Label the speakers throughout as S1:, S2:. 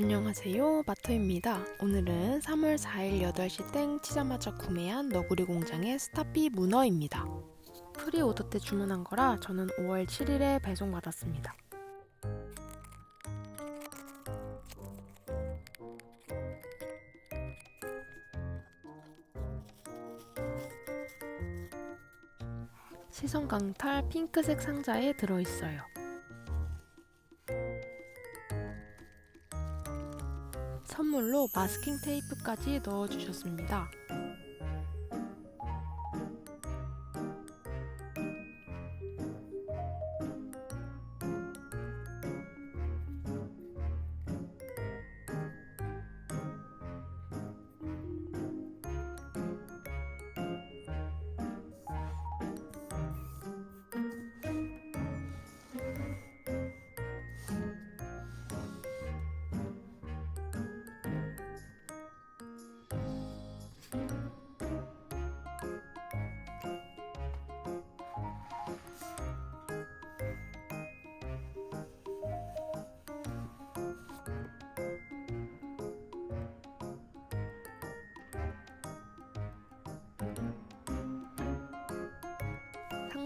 S1: 안녕하세요. 마토입니다. 오늘은 3월 4일 8시 땡 치자마자 구매한 너구리 공장의 스타피 문어입니다. 프리오더 때 주문한 거라 저는 5월 7일에 배송받았습니다. 시선 강탈 핑크색 상자에 들어있어요 선물로 마스킹 테이프까지 넣어주셨습니다.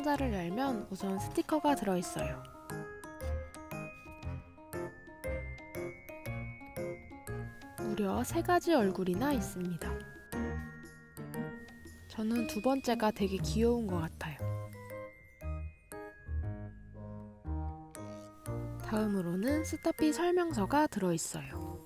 S1: 상자를 열면 우선 스티커가 들어있어요. 무려 세 가지 얼굴이나 있습니다. 저는 두 번째가 되게 귀여운 것 같아요. 다음으로는 스타피 설명서가 들어있어요.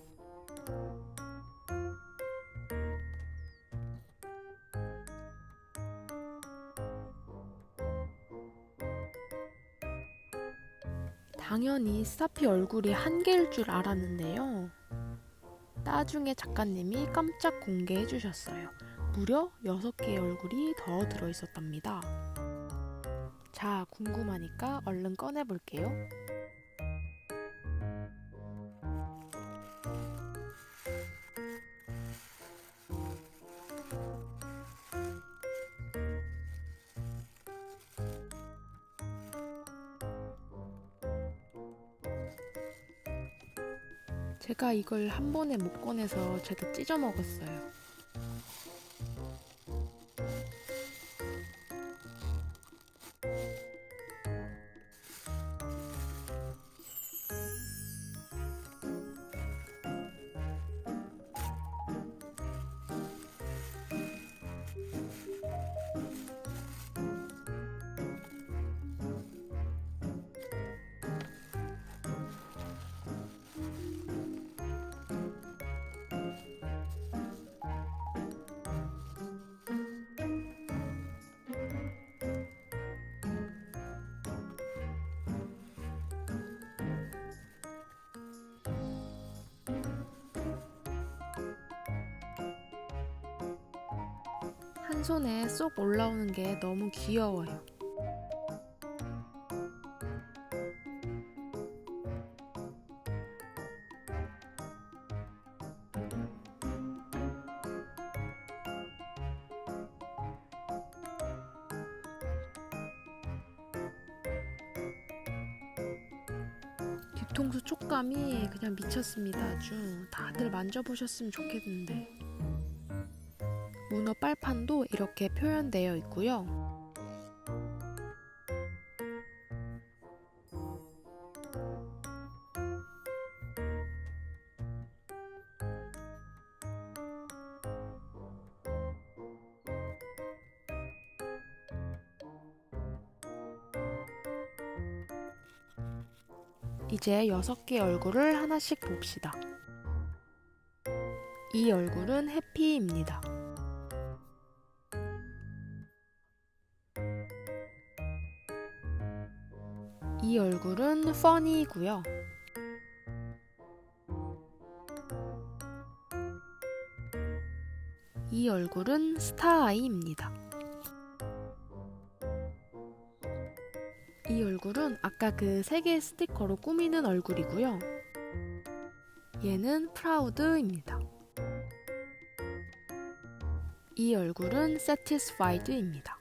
S1: 당연히 스타피 얼굴이 한 개일 줄 알았는데요. 나중에 작가님이 깜짝 공개해 주셨어요. 무려 6개의 얼굴이 더 들어있었답니다. 자, 궁금하니까 얼른 꺼내볼게요. 제가 이걸 한 번에 못 꺼내서 제가 찢어 먹었어요. 한 손에 쏙 올라오는 게 너무 귀여워요. 뒤통수 촉감이 그냥 미쳤습니다. 아주 다들 만져보셨으면 좋겠는데. 문어 빨판도 이렇게 표현되어 있고요. 이제 여섯 개 얼굴을 하나씩 봅시다. 이 얼굴은 해피입니다. 이 얼굴은 퍼니고요. 이 얼굴은 스타아이입니다. 이 얼굴은 아까 그 세 개의 스티커로 꾸미는 얼굴이고요. 얘는 프라우드입니다. 이 얼굴은 satisfied입니다.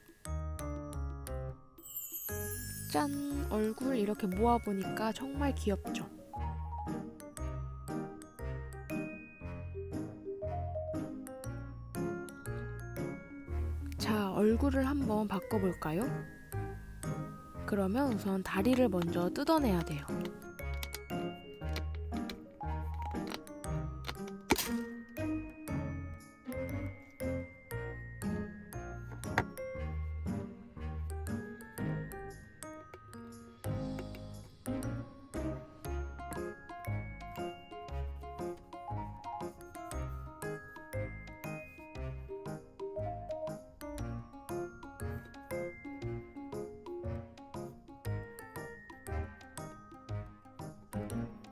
S1: 짠 얼굴 이렇게 모아보니까 정말 귀엽죠. 자, 얼굴을 한번 바꿔볼까요? 그러면 우선 다리를 먼저 뜯어내야 돼요. Bye.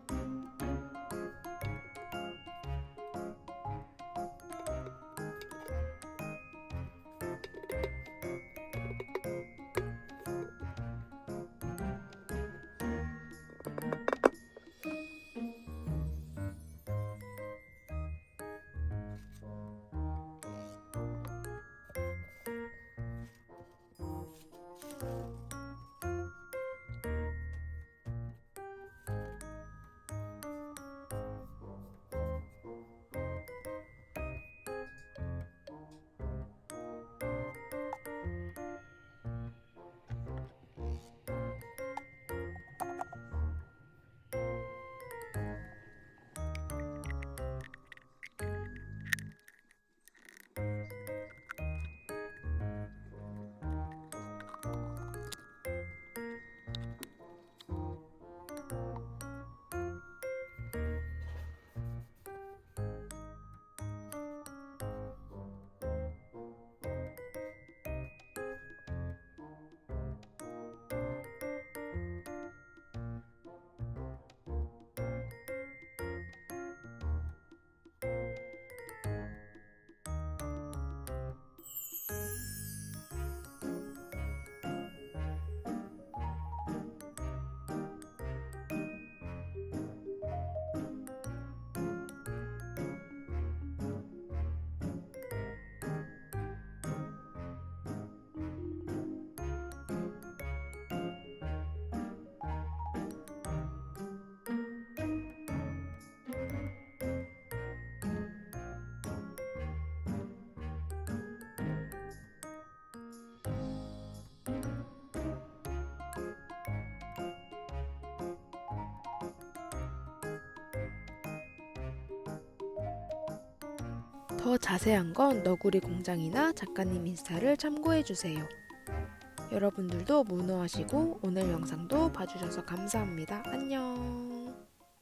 S1: 더 자세한 건 너구리 공장이나 작가님 인스타를 참고해 주세요. 여러분들도 문어하시고 오늘 영상도 봐주셔서 감사합니다. 안녕.